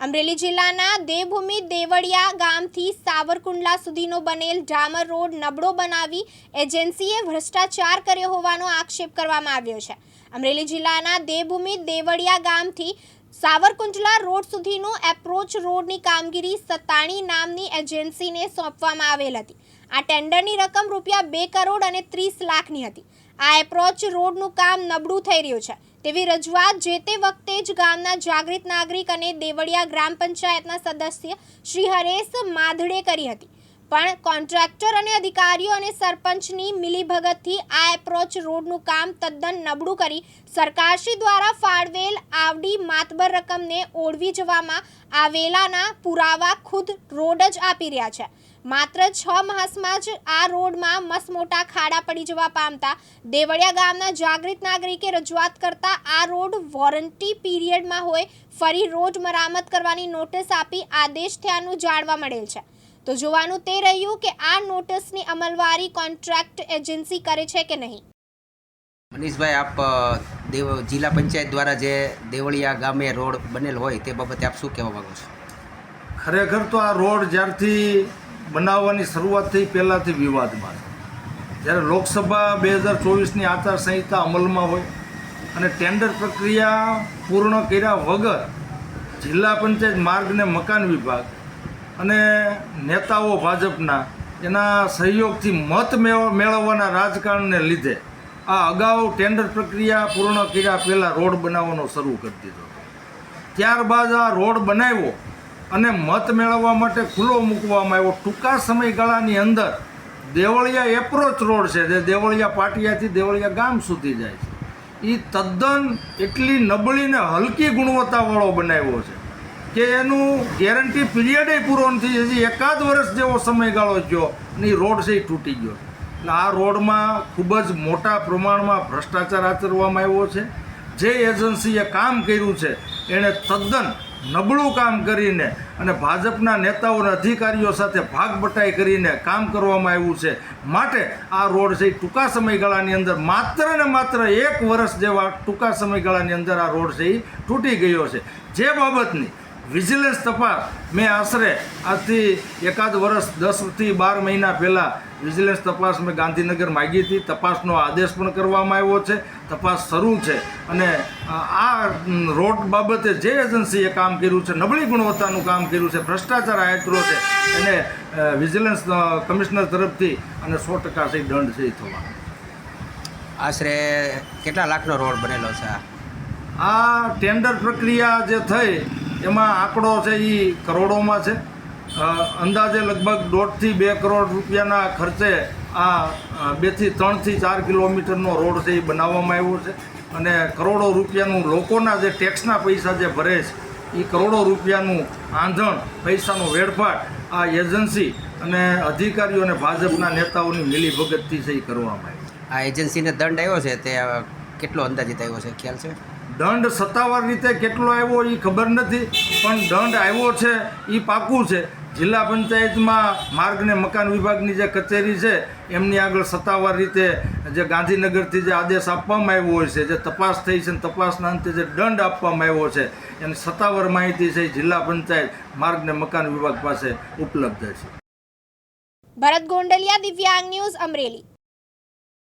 અમરેલી જિલ્લાના દેવભૂમિ દેવળિયા ગામથી સાવરકુંડલા સુધીનો બનેલ ડામર રોડ નબળો બનાવી એજન્સીએ ભ્રષ્ટાચાર કર્યો હોવાનો આક્ષેપ કરવામાં આવ્યો છે. અમરેલી જિલ્લાના દેવભૂમિ દેવળિયા ગામથી સાવરકુંડલા રોડ સુધીનો એપ્રોચ રોડની કામગીરી સત્તાણી નામની એજન્સીને સોંપવામાં આવેલ હતી. આ ટેન્ડરની રકમ રૂપિયા બે કરોડ અને ત્રીસ લાખની હતી. આ એપ્રોચ રોડનું કામ નબળું થઈ રહ્યું છે. તેવી રજૂઆત જે તે વખતે જ ગામના જાગૃત નાગરિક અને દેવળિયા ગ્રામ પંચાયતના સદસ્ય શ્રી હરેશ માધડે કરી હતી. પણ કોન્ટ્રાક્ટર અને અધિકારીઓ અને સરપંચની મિલીભગતથી આ એપ્રોચ રોડનું કામ તદ્દન નબળું કરી સરકારશ્રી દ્વારા ફાળવેલ આવડી માતબર રકમને ઓળવી જવામાં આવેલાના પુરાવા ખુદ રોડ જ આપી રહ્યા છે. માત્ર છ માસમાં જ આ રોડમાં મસમોટા ખાડા પડી જવા પામતા દેવળિયા ગામના જાગૃત નાગરિકે રજૂઆત કરતા આ રોડ વોરંટી પીરિયડમાં હોય ફરી રોડ મરામત કરવાની નોટિસ આપી આદેશ થયાનું જાણવા મળેલ છે. તો જોવાનું તે રહ્યું કે આ નોટિસની અમલવારી કોન્ટ્રાક્ટ એજન્સી કરે છે કે નહીં? મનીષભાઈ આપ દેવ જિલ્લા પંચાયત દ્વારા જે દેવળિયા ગામે રોડ બનેલ હોય તે બાબતે આપ શું કહેવા માગો છો? ખરેખર તો આ રોડ જ્યારથી બનાવવાની શરૂઆત થઈ પહેલાંથી વિવાદમાં જ્યારે લોકસભા બે હજાર ચોવીસની આચારસંહિતા અમલમાં હોય અને ટેન્ડર પ્રક્રિયા પૂર્ણ કર્યા વગર જિલ્લા પંચાયત માર્ગ ને મકાન વિભાગ અને નેતાઓ ભાજપના એના સહયોગથી મત મેળ- મેળવવાના રાજકારણને લીધે આ અગાઉ ટેન્ડર પ્રક્રિયા પૂર્ણ કર્યા પહેલાં રોડ બનાવવાનો શરૂ કરી દીધો. ત્યારબાદ આ રોડ બનાવ્યો અને મત મેળવવા માટે ખુલ્લો મૂકવામાં આવ્યો. ટૂંકા સમયગાળાની અંદર દેવળિયા એપ્રોચ રોડ છે, જે દેવળિયા પાટિયાથી દેવળિયા ગામ સુધી જાય છે. એ તદ્દન એટલી નબળી ને હલકી ગુણવત્તાવાળો બનાવ્યો છે. કે એનું ગેરંટી પીરિયડે પૂરો નથી હજી એકાદ વર્ષ જેવો સમયગાળો ગયો અને એ રોડ છે એ તૂટી ગયો. એટલે આ રોડમાં ખૂબ જ મોટા પ્રમાણમાં ભ્રષ્ટાચાર આચરવામાં આવ્યો છે. જે એજન્સીએ કામ કર્યું છે, એણે તદ્દન નબળું કામ કરીને અને ભાજપના નેતાઓ અને અધિકારીઓ સાથે ભાગ બટાઈ કરીને કામ કરવામાં આવ્યું છે. માટે આ રોડ છે ટૂંકા સમયગાળાની અંદર માત્ર ને માત્ર એક વર્ષ જેવા ટૂંકા સમયગાળાની અંદર આ રોડ છે એ તૂટી ગયો છે. જે બાબતની વિજિલન્સ તપાસ. મેં આશરે આજથી એકાદ વર્ષ દસથી બાર મહિના પહેલાં વિજિલન્સ તપાસ મેં ગાંધીનગર માગી હતી. તપાસનો આદેશ પણ કરવામાં આવ્યો છે. તપાસ શરૂ છે. અને આ રોડ બાબતે જે એજન્સીએ કામ કર્યું છે નબળી ગુણવત્તાનું કામ કર્યું છે ભ્રષ્ટાચાર આયત્રો છે એને વિજિલન્સ કમિશનર તરફથી અને સો ટકા સહી દંડ છે થવાનો. આશરે કેટલા લાખનો રોડ બનેલો છે આ ટેન્ડર પ્રક્રિયા જે થઈ એમાં આંકડો છે એ કરોડોમાં છે. અંદાજે લગભગ દોઢથી બે કરોડ રૂપિયાના ખર્ચે આ બેથી ત્રણથી ચાર કિલોમીટરનો રોડ છે એ બનાવવામાં આવ્યો છે. અને કરોડો રૂપિયાનું લોકોના જે ટેક્સના પૈસા જે ભરે છે એ કરોડો રૂપિયાનું આંધણ, પૈસાનો વેડફાટ આ એજન્સી અને અધિકારીઓ અને ભાજપના નેતાઓની મિલીભગતથી છે એ કરવામાં આવ્યો. આ એજન્સીને દંડ આવ્યો છે તે કેટલો અંદાજિત આવ્યો છે? ખ્યાલ છે? દંડ સત્તાવાર રીતે કેટલો આવ્યો એ ખબર નથી, પણ દંડ આવ્યો છે એ પાકું છે. જિલ્લા પંચાયતમાં માર્ગ ને મકાન વિભાગની જે કચેરી છે, એમની આગળ સત્તાવાર રીતે જે ગાંધીનગરથી જે આદેશ આપવામાં આવ્યો હોય છે, જે તપાસ થઈ છે તપાસના અંતે જે દંડ આપવામાં આવ્યો છે, એની સત્તાવાર માહિતી છે જિલ્લા પંચાયત માર્ગ ને મકાન વિભાગ પાસે ઉપલબ્ધ છે. ભરત ગોંડલિયા, દિવ્યાંગ ન્યૂઝ અમરેલી.